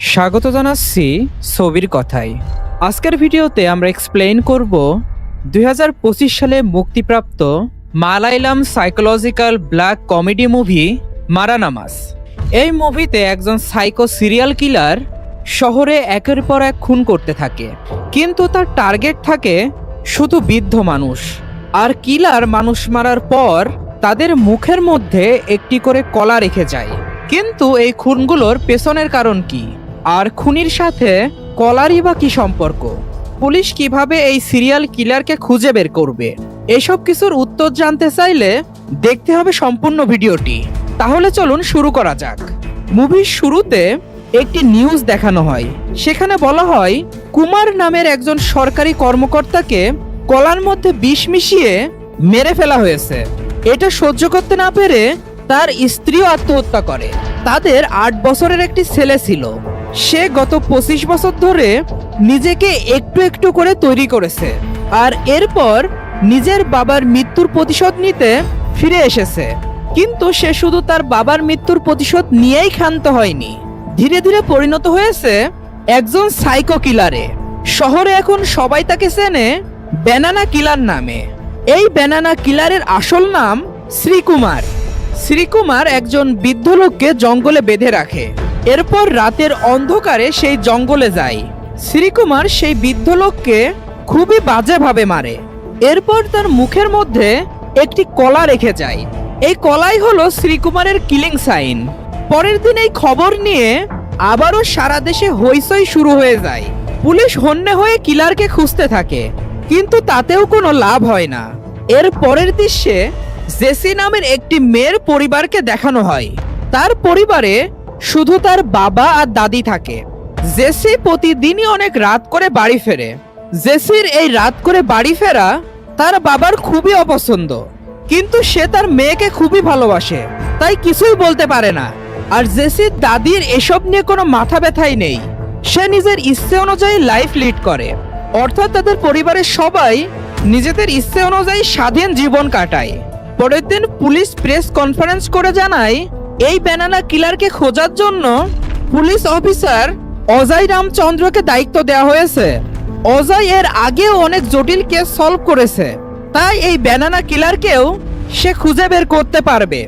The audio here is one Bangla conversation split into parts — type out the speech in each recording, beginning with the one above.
স্বাগত জানাচ্ছি ছবির কথায়। আজকের ভিডিওতে আমরা এক্সপ্লেইন করব দু হাজার পঁচিশ সালে মুক্তিপ্রাপ্ত Malayalam psychological black comedy movie Maranamass. এই মুভিতে একজন সাইকো সিরিয়াল কিলার শহরে একের পর এক খুন করতে থাকে। কিন্তু তার টার্গেট থাকে শুধু বৃদ্ধ মানুষ। আর কিলার মানুষ মারার পর তাদের মুখের মধ্যে একটি করে কলা রেখে যায়। কিন্তু এই খুনগুলোর পেছনের কারণ কি? আর খুনির সাথে কলারই বা কি সম্পর্ক? পুলিশ কীভাবে এই সিরিয়াল কিলারকে খুঁজে বের করবে? এসব কিছুর উত্তর জানতে চাইলে দেখতে হবে সম্পূর্ণ ভিডিওটি। তাহলে চলুন শুরু করা যাক। মুভির শুরুতে একটি নিউজ দেখানো হয়। সেখানে বলা হয়, কুমার নামের একজন সরকারি কর্মকর্তাকে কলার মধ্যে বিষ মিশিয়ে মেরে ফেলা হয়েছে। এটা সহ্য করতে না পেরে তার স্ত্রীও আত্মহত্যা করে। তাদের আট বছরের একটি ছেলে ছিল। সে গত পঁচিশ বছর ধরে নিজেকে একটু একটু করে তৈরি করেছে আর এরপর নিজের বাবার মৃত্যুর প্রতিশোধ নিতে ফিরে এসেছে। কিন্তু সে শুধু তার বাবার মৃত্যুর প্রতিশোধ নিয়েই ক্ষান্ত হয়নি। ধীরে ধীরে পরিণত হয়েছে একজন সাইকো কিলারে শহরে এখন সবাই তাকে চেনে ব্যানানা কিলার নামে। এই ব্যানানা কিলারের আসল নাম শ্রীকুমার। শ্রীকুমার একজন বৃদ্ধ লোককে জঙ্গলে বেঁধে রাখে। এরপর রাতের অন্ধকারে সেই জঙ্গলে যায়। শ্রীকুমার সেই বৃদ্ধ লোককে খুবই বাজেভাবে মারে। এরপর তার মুখের মধ্যে একটি কলা রেখে যায়। এই কলাই হলো শ্রীকুমারের কিলিং সাইন। পরের দিন এই খবর নিয়ে আবারও সারা দেশে হইচই শুরু হয়ে যায়। পুলিশ হন্যে হয়ে কিলারকে খুঁজতে থাকে, কিন্তু তাতেও কোনো লাভ হয় না। এর পরের দৃশ্যে জেসি নামের একটি মেয়ের পরিবারকে দেখানো হয়। তার পরিবারে শুধু তার বাবা আর দাদি থাকে। জেসি প্রতিদিনই অনেক রাত করে বাড়ি ফেরে। জেসির এই রাত করে বাড়ি ফেরা তার বাবার খুবই অপছন্দ। কিন্তু সে তার মেয়েকে খুবই ভালোবাসে, তাই কিছুই বলতে পারে না। আর জেসির দাদির এসব নিয়ে কোনো মাথা ব্যথাই নেই। সে নিজের ইচ্ছে অনুযায়ী লাইফ লিড করে। অর্থাৎ তাদের পরিবারের সবাই নিজেদের ইচ্ছে অনুযায়ী স্বাধীন জীবন কাটায়। পরের দিন পুলিশ প্রেস কনফারেন্স করে জানায়, এই ব্যানানা কিলারকে খোঁজার জন্য পুলিশ অফিসার অজয় রামচন্দ্রকে দায়িত্ব দেওয়া হয়েছে। অজয় এর আগেও অনেক জটিল কেস সলভ করেছে। তাই এই ব্যানানা কিলারকেও সে খুঁজে বের করতে পারবে।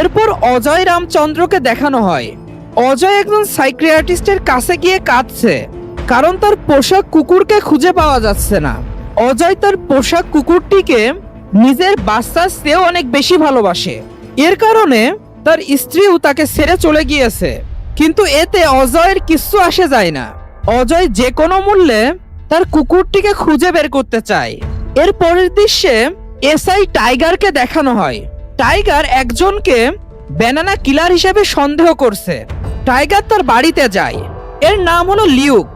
এরপর অজয় রামচন্দ্রকে দেখানো হয়। অজয় একজন সাইক্রিয়াটিস্টের কাছে গিয়ে কাঁদছে, কারণ তার পোশাক কুকুরকে খুঁজে পাওয়া যাচ্ছে না। অজয় তার পোশাক কুকুরটিকে নিজের বাচ্চার চেয়েও অনেক বেশি ভালোবাসে। এর কারণে তার স্ত্রীও তাকে ছেড়ে চলে গিয়েছে। কিন্তু এতে অজয়ের কিচ্ছু আসে যায় না। অজয় যে কোনো মূল্যে তার কুকুরটিকে খুঁজে বের করতে চায়। এর পরের দৃশ্যে এসআই টাইগারকে দেখানো হয়। টাইগার একজনকে ব্যানানা কিলার হিসেবে সন্দেহ করছে। টাইগার তার বাড়িতে যায়। এর নাম হলো লিউক।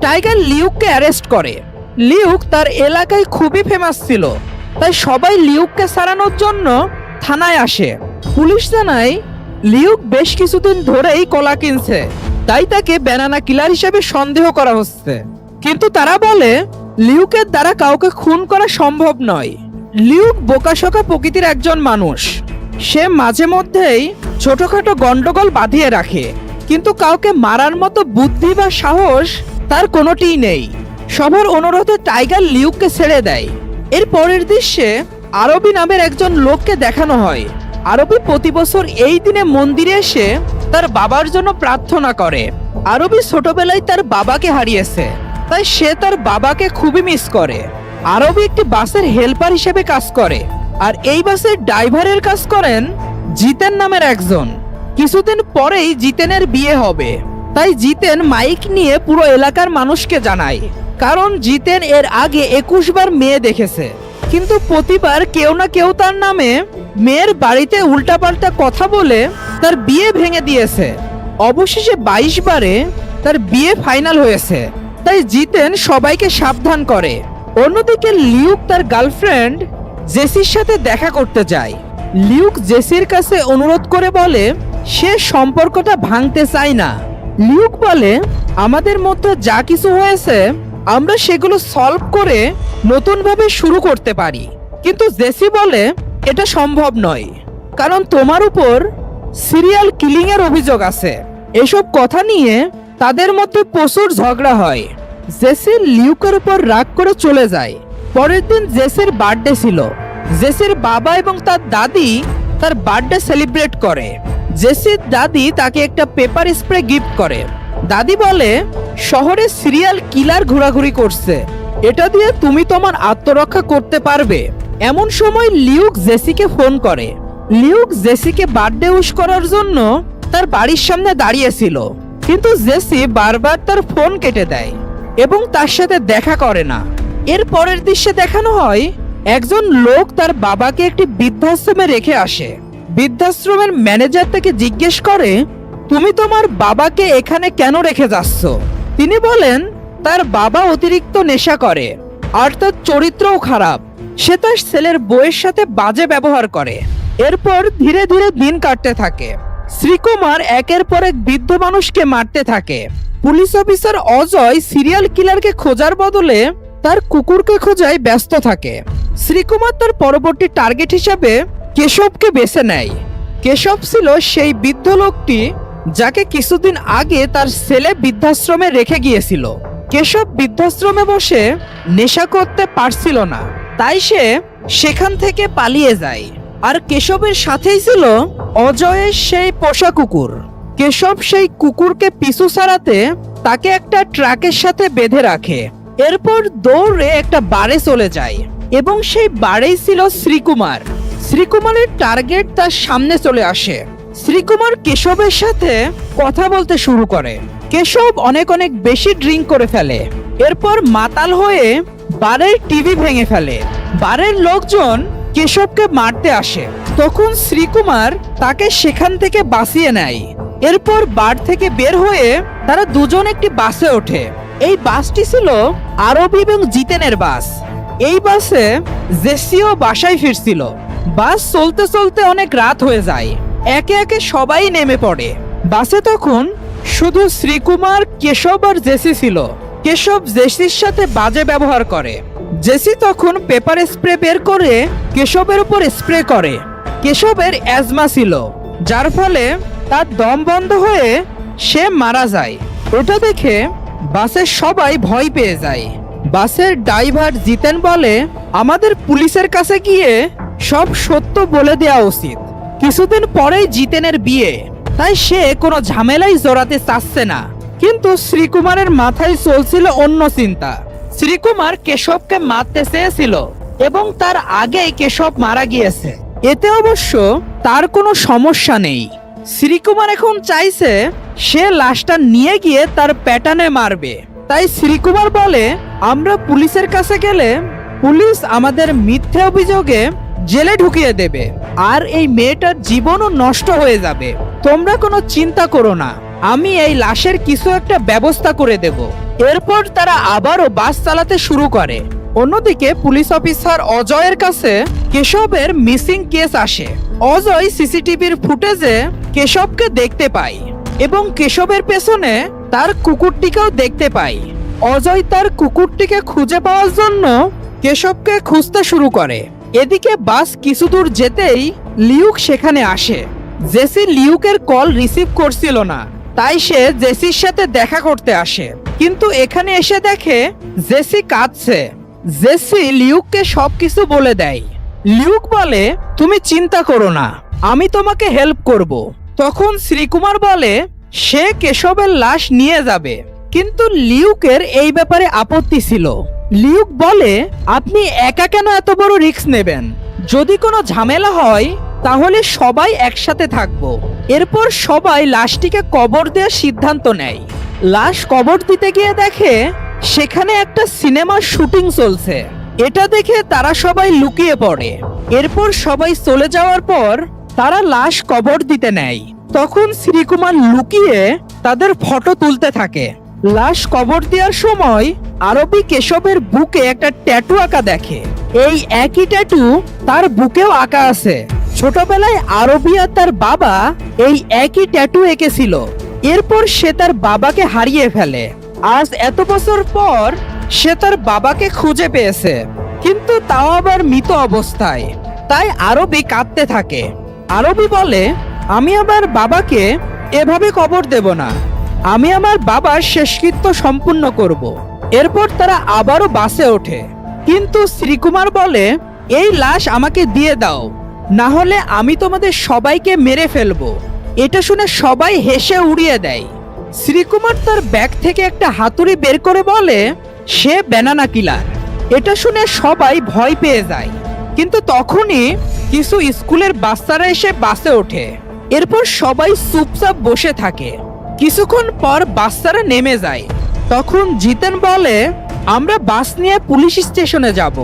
টাইগার লিউককে অ্যারেস্ট করে। লিউক তার এলাকায় খুবই ফেমাস ছিল। তাই সবাই লিউককে সারানোর জন্য থানায় আসে। পুলিশ জানায়, লিউক বেশ কিছুদিন ধরেই কলা কিনছে। তাই তাকে ব্যানানা কিলার হিসেবে সন্দেহ করা হচ্ছে। কিন্তু তারা বলে, লিউকের দ্বারা কাউকে খুন করা সম্ভব নয়। লিউক বোকাশোকা প্রকৃতির একজন মানুষ। সে মাঝে মধ্যেই ছোটখাটো গন্ডগোল বাঁধিয়ে রাখে। কিন্তু কাউকে মারার মতো বুদ্ধি বা সাহস তার কোনোটিই নেই। সবার অনুরোধে টাইগার লিউককে ছেড়ে দেয়। এর পরের দৃশ্যে আরবি নামের একজন লোককে দেখানো হয়। আরবি প্রতি বছর এই দিনে মন্দিরে এসে তার বাবার জন্য প্রার্থনা করে। আরবি ছোটবেলায় তার বাবাকে হারিয়েছে, তাই সে তার বাবাকে খুবই মিস করে। আরবি একটি বাসের হেল্পার হিসেবে কাজ করে, আর এই বাসের ড্রাইভারের কাজ করেন জিতেন নামের একজন। কিছুদিন পরেই জিতেনের বিয়ে হবে, তাই জিতেন মাইক নিয়ে পুরো এলাকার মানুষকে জানায়। কারণ জিতেন এর আগে একুশ বার মেয়ে দেখেছে। কিন্তু প্রতিবার কেউ না কেউ তার নামে মেয়ের বাড়িতে উল্টাপাল্টা কথা বলে তার বিয়ে ভেঙে দিয়েছে। অবশেষে বাইশ বারে তার বিয়ে ফাইনাল হয়েছে। তাই জিতেন সবাইকে সাবধান করে। অন্যদিকে লিউক তার গার্লফ্রেন্ড জেসির সাথে দেখা করতে যায়। লিউক জেসির কাছে অনুরোধ করে বলে, সে সম্পর্কটা ভাঙতে চায় না। লিউক বলে, আমাদের মধ্যে যা কিছু হয়েছে আমরা সেগুলো সলভ করে নতুনভাবে শুরু করতে পারি। কিন্তু জেসি বলে, এটা সম্ভব নয়। কারণ তোমার উপর সিরিয়াল কিলিং এর অভিযোগ আছে। এসব কথা নিয়ে তাদের মধ্যে প্রচুর ঝগড়া হয়। জেসি লিউকের উপর রাগ করে চলে যায়। পরের দিন জেসির বার্থডে ছিল। জেসির বাবা এবং তার দাদি তার বার্থডে সেলিব্রেট করে। জেসির দাদি তাকে একটা পেপার স্প্রে গিফট করে। দাদি বলে, শহরে সিরিয়াল কিলার ঘোরাঘুরি করছে। এটা দিয়ে তুমি তোমার আত্মরক্ষা করতে পারবে। এমন সময় লিউক জেসিকে ফোন করে। লিউক জেসিকে বার্থডে উইশ করার জন্য তার বাড়ির সামনে দাঁড়িয়েছিল। কিন্তু জেসি বারবার তার ফোন কেটে দেয় এবং তার সাথে দেখা করে না। এর পরের দৃশ্যে দেখানো হয়, একজন লোক তার বাবাকে একটি বৃদ্ধাশ্রমে রেখে আসে। বৃদ্ধাশ্রমের ম্যানেজার তাকে জিজ্ঞেস করে তুমি তোমার বাবাকে এখানে কেন রেখে যাচ্ছ? তিনি বলেন, তার বাবা অতিরিক্ত নেশা করে, আর তার চরিত্রও খারাপ। সে তার ছেলের বউয়ের সাথে বাজে ব্যবহার করে। এরপর ধীরে ধীরে দিন কাটতে থাকে। শ্রীকুমার একের পর এক বৃদ্ধ মানুষকে মারতে থাকে। পুলিশ অফিসার অজয় সিরিয়াল কিলারকে খোঁজার বদলে তার কুকুরকে খোঁজায় ব্যস্ত থাকে। শ্রীকুমার তার পরবর্তী টার্গেট হিসাবে কেশবকে বেছে নেয়। কেশব ছিল সেই বৃদ্ধ লোকটি যাকে কিছুদিন আগে তার ছেলে বৃদ্ধাশ্রমে রেখে গিয়েছিল। কেশব বৃদ্ধাশ্রমে বসে নেশা করতে পারছিল না। তাই সে সেখান থেকে পালিয়ে যায়। আর কেশবের সাথেই ছিল অজয়ের সেই পোষা কুকুর। কেশব সেই কুকুরকে পিছু ছাড়াতে তাকে একটা ট্রাকের সাথে বেঁধে রাখে। এরপর দৌড়ে একটা বারে চলে যায় এবং সেই বারেই ছিল শ্রীকুমার। শ্রীকুমারের টার্গেট তার সামনে চলে আসে। শ্রীকুমার কেশবের সাথে কথা বলতে শুরু করে। কেশব অনেক অনেক বেশি ড্রিঙ্ক করে ফেলে। এরপর মাতাল হয়ে বারের টিভি ভেঙে ফেলে। বারের লোকজন কেশবকে মারতে আসে। তখন শ্রীকুমার তাকে সেখান থেকে বাঁচিয়ে নেয়। এরপর বার থেকে বের হয়ে তারা দুজন একটি বাসে ওঠে। এই বাসটি ছিল আরবি এবং জিতেনের বাস। এই বাসে জেসিও বাসায় ফিরছিল। বাস চলতে চলতে অনেক রাত হয়ে যায়। একে একে সবাই নেমে পড়ে। বাসে তখন শুধু শ্রীকুমার, কেশব আর জেসি ছিল। কেশব জেসির সাথে বাজে ব্যবহার করে। জেসি তখন পেপার স্প্রে বের করে কেশবের উপর স্প্রে করে। কেশবের অ্যাজমা ছিল, যার ফলে তার দম বন্ধ হয়ে সে মারা যায়। ওটা দেখে বাসের সবাই ভয় পেয়ে যায়। বাসের ড্রাইভার জিতেন বলে, আমাদের পুলিশের কাছে গিয়ে সব সত্য বলে দেওয়া উচিত। কিছুদিন পরেই জিতেনের বিয়ে। তাই সে কোনো ঝামেলাই জড়াতে চাচ্ছে না। কিন্তু শ্রীকুমারের মাথায় চলছিল অন্য চিন্তা। শ্রীকুমার কেশবকে মারতে চেয়েছিল এবং তার আগেই কেশব মারা গিয়েছে। এতে অবশ্য তার কোনো সমস্যা নেই। শ্রীকুমার এখন চাইছে সে লাশটা নিয়ে গিয়ে তার প্যাটার্নে মারবে। তাই শ্রীকুমার বলে, আমরা পুলিশের কাছে গেলে পুলিশ আমাদের মিথ্যে অভিযোগে জেলে ঢুকিয়ে দেবে, আর এই মেয়েটার জীবনও নষ্ট হয়ে যাবে। তোমরা কোনো চিন্তা করো না, আমি এই লাশের কিছু একটা ব্যবস্থা করে দেব। এরপর তারা আবারও বাস চালাতে শুরু করে। অন্যদিকে পুলিশ অফিসার অজয়ের কাছে কেশবের মিসিং কেস আসে। অজয় সিসিটিভির ফুটেজে কেশবকে দেখতে পায় এবং কেশবের পেছনে তার কুকুরটিকেও দেখতে পায় অজয় তার কুকুরটিকে খুঁজে পাওয়ার জন্য কেশবকে খুঁজতে শুরু করে। এদিকে বাস কিছু দূর যেতেই লিউক সেখানে আসে। জেসি লিউকের কল রিসিভ করছিল না। তাই সে জেসির সাথে দেখা করতে আসে। কিন্তু এখানে এসে দেখে জেসি কাঁদছে। জেসি লিউককে সবকিছু বলে দেয়। লিউক বলে, তুমি চিন্তা করো না, আমি তোমাকে হেল্প করব। তখন শ্রীকুমার বলে, সে কেশবের লাশ নিয়ে যাবে। কিন্তু লিউকের এই ব্যাপারে আপত্তি ছিল। লিউক বলে, আপনি একা কেন এত বড় রিস্ক নেবেন? যদি কোনো ঝামেলা হয়, তাহলে সবাই একসাথে থাকব। এরপর সবাই লাশটিকে কবর দেওয়ার সিদ্ধান্ত নেয়। লাশ কবর দিতে গিয়ে দেখে, সেখানে একটা সিনেমার শুটিং চলছে। এটা দেখে তারা সবাই লুকিয়ে পড়ে। এরপর সবাই চলে যাওয়ার পর, তারা লাশ কবর দিতে নেয়। তখন শ্রীকুমার লুকিয়ে তাদের ফটো তুলতে থাকে। লাশ কবর দেওয়ার সময় আরবি কেশবের বুকে একটা ট্যাটু আঁকা দেখে। এই একই ট্যাটু তার বুকেও আঁকা আছে। ছোটবেলায় আরবি আর তার বাবা এই একই ট্যাটু এঁকেছিল। এরপর সে তার বাবাকে হারিয়ে ফেলে। আজ এত বছর পর সে তার বাবাকে খুঁজে পেয়েছে। কিন্তু তাও আবার মৃত অবস্থায়। তাই আরবি কাঁদতে থাকে। আরবি বলে, আমি আবার বাবাকে এভাবে কবর দেব না। আমি আমার বাবার শেষকৃত্য সম্পূর্ণ করব। এরপর তারা আবারও বাসে ওঠে। কিন্তু শ্রীকুমার বলে, এই লাশ আমাকে দিয়ে দাও। না হলে আমি তোমাদের সবাইকে মেরে ফেলব। এটা শুনে সবাই হেসে উড়িয়ে দেয় শ্রীকুমার তার ব্যাগ থেকে একটা হাতুড়ি বের করে বলে, সে ব্যানানা কিলার। এটা শুনে সবাই ভয় পেয়ে যায়। কিন্তু তখনই কিছু স্কুলের বাচ্চারা এসে বাসে ওঠে। এরপর সবাই চুপচাপ বসে থাকে। কিছুক্ষণ পর বাচ্চারা নেমে যায়। তখন জিতেন বলে, আমরা বাস নিয়ে পুলিশ স্টেশনে যাব।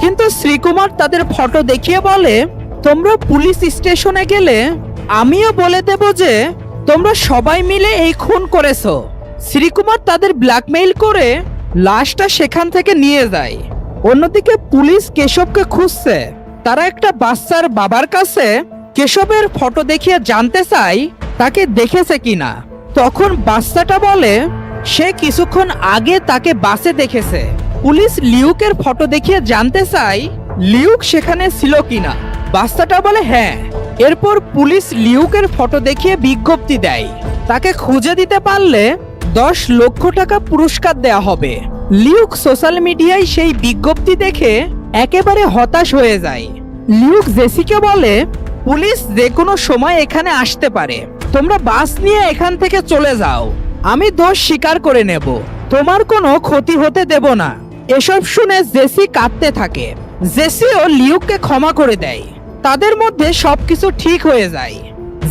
কিন্তু শ্রীকুমার তাদের ফটো দেখিয়ে বলে, তোমরা পুলিশ স্টেশনে গেলে আমিও বলে দেব যে, তোমরা সবাই মিলে এই খুন করেছ। শ্রীকুমার তাদের ব্ল্যাকমেইল করে লাশটা সেখান থেকে নিয়ে যায়। অন্যদিকে পুলিশ কেশবকে খুঁজছে। তারা একটা বাচ্চার বাবার কাছে কেশবের ফটো দেখিয়ে জানতে চায়, তাকে দেখেছে কিনা। তখন বাচ্চাটা বলে, সে কিছুক্ষণ আগে তাকে বাসে দেখেছে। পুলিশ লিউকের ফটো দেখিয়ে জানতে চায়, লিউক সেখানে ছিল কিনা? বাচ্চাটা বলে হ্যাঁ। এরপর পুলিশ লিউকের ফটো দেখিয়ে বিজ্ঞপ্তি দেয়। তাকে খুঁজে দিতে পারলে দশ লক্ষ টাকা পুরস্কার দেয়া হবে। লিউক সোশ্যাল মিডিয়ায় সেই বিজ্ঞপ্তি দেখে একেবারে হতাশ হয়ে যায়। লিউক জেসিকে বলে, পুলিশ যে কোনো সময় এখানে আসতে পারে। তোমরা বাস নিয়ে এখান থেকে চলে যাও। আমি দোষ স্বীকার করে নেব। তোমার কোনো ক্ষতি হতে দেব না। এসব শুনে জেসি কাঁদতে থাকে। জেসিও লিউককে ক্ষমা করে দেয়। তাদের মধ্যে সবকিছু ঠিক হয়ে যায়।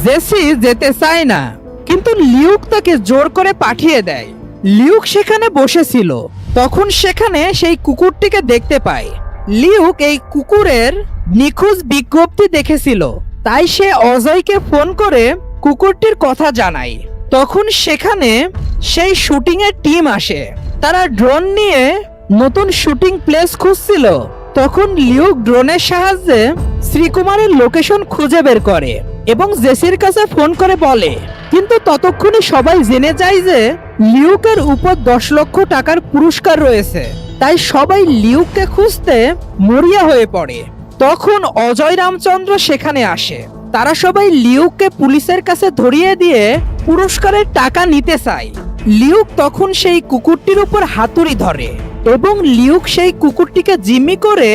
জেসি যেতে চায় না, কিন্তু লিউক তাকে জোর করে পাঠিয়ে দেয়। লিউক সেখানে বসেছিল। তখন সেখানে সেই কুকুরটিকে দেখতে পায়। লিউক এই কুকুরের নিখোঁজ বিজ্ঞপ্তি দেখেছিল। তাই সে অজয়কে ফোন করে কুকুরটির কথা জানাই। তখন সেখানে সেই শুটিং এর টিম আসে। তারা ড্রোন নিয়ে নতুন শুটিং প্লেস খুঁজছিল। তখন লিউক ড্রোনের সাহায্যে শ্রীকুমারের লোকেশন খুঁজে বের করে এবং জেসির কাছে ফোন করে বলে। কিন্তু ততক্ষণে সবাই জেনে যায় যে লিউকের উপর দশ লক্ষ টাকার পুরস্কার রয়েছে। তাই সবাই লিউককে খুঁজতে মরিয়া হয়ে পড়ে। তখন অজয় রামচন্দ্র সেখানে আসে। তারা সবাই লিউককে পুলিশের কাছে ধরিয়ে দিয়ে পুরস্কারের টাকা নিতে চায়। লিউক তখন সেই কুকুরটির উপর হাতুড়ি ধরে এবং লিউক সেই কুকুরটিকে জিম্মি করে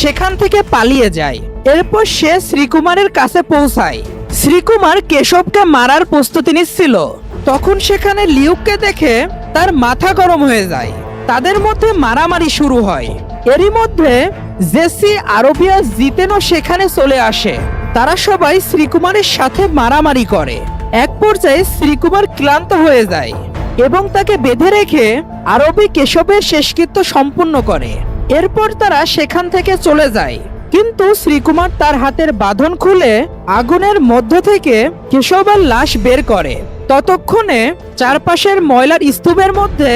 সেখান থেকে পালিয়ে যায়। এরপর সে শ্রীকুমারের কাছে পৌঁছায়। শ্রীকুমার কেশবকে মারার প্রস্তুতি নিচ্ছিল। তখন সেখানে লিউককে দেখে তার মাথা গরম হয়ে যায়। তাদের মধ্যে মারামারি শুরু হয়। এরই মধ্যে জেসি আরবিয়া জিতেনও সেখানে চলে আসে। তারা সবাই শ্রীকুমারের সাথে মারামারি করে। এক পর্যায়ে শ্রীকুমার ক্লান্ত হয়ে যায় এবং তাকে বেঁধে রেখে আরবি কেশবের শেষকৃত্য সম্পূর্ণ করে। এরপর তারা সেখান থেকে চলে যায়। কিন্তু শ্রীকুমার তার হাতের বাঁধন খুলে আগুনের মধ্য থেকে কেশবের লাশ বের করে। ততক্ষণে চারপাশের ময়লার স্তূপের মধ্যে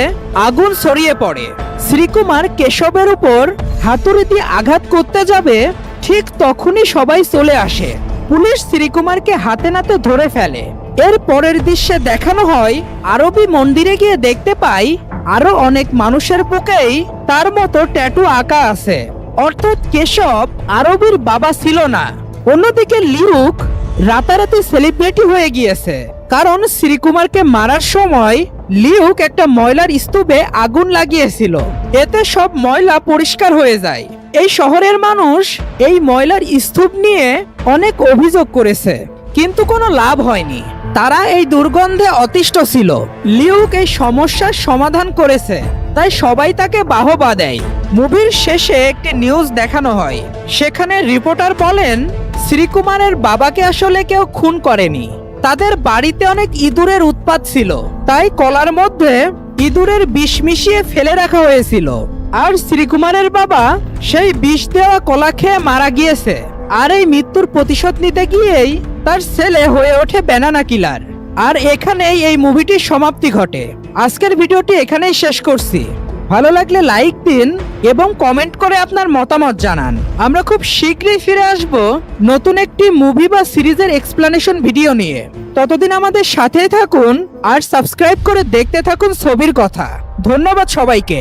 আগুন ছড়িয়ে পড়ে। শ্রীকুমার কেশবের উপর হাতুড়ি দিয়ে আঘাত করতে যাবে ঠিক তখনই সবাই চলে আসে। পুলিশ শ্রীকুমারকে হাতে নাতে ধরে ফেলে। এর পরের দৃশ্যে দেখানো হয়, আরবি মন্দিরে গিয়ে দেখতে পাই, আরও অনেক মানুষের বুকেই তার মতো ট্যাটু আঁকা আছে। অর্থাৎ কেশব আরবির বাবা ছিল না। অন্যদিকে লিউক রাতারাতি সেলিব্রিটি হয়ে গিয়েছে। কারণ শ্রীকুমারকে মারার সময় লিউক একটা ময়লার স্তূপে আগুন লাগিয়েছিল। এতে সব ময়লা পরিষ্কার হয়ে যায়। এই শহরের মানুষ এই ময়লার স্তূপ নিয়ে অনেক অভিযোগ করেছে, কিন্তু কোনো লাভ হয়নি। তারা এই দুর্গন্ধে অতিষ্ঠ ছিল। লিউক এই সমস্যার সমাধান করেছে, তাই সবাই তাকে বাহবা দেয়। মুভির শেষে একটি নিউজ দেখানো হয়। সেখানে রিপোর্টার বলেন, শ্রীকুমারের বাবাকে আসলে কেউ খুন করেনি। তাদের বাড়িতে অনেক ইঁদুরের উৎপাত ছিল। তাই কলার মধ্যে ইঁদুরের বিষ মিশিয়ে ফেলে রাখা হয়েছিল। আর শ্রীকুমারের বাবা সেই বিষ দেওয়া কলা খেয়ে মারা গিয়েছে। আর এই মৃত্যুর প্রতিশোধ নিতে গিয়েই তার ছেলে হয়ে ওঠে ব্যানানা কিলার। আর এখানেই এই মুভিটির সমাপ্তি ঘটে। আজকের ভিডিওটি এখানেই শেষ করছি। ভালো লাগলে লাইক দিন এবং কমেন্ট করে আপনার মতামত জানান। আমরা খুব শীঘ্রই ফিরে আসব নতুন একটি মুভি বা সিরিজের এক্সপ্লানেশন ভিডিও নিয়ে। ততদিন আমাদের সাথেই থাকুন আর সাবস্ক্রাইব করে দেখতে থাকুন ছবির কথা। ধন্যবাদ সবাইকে।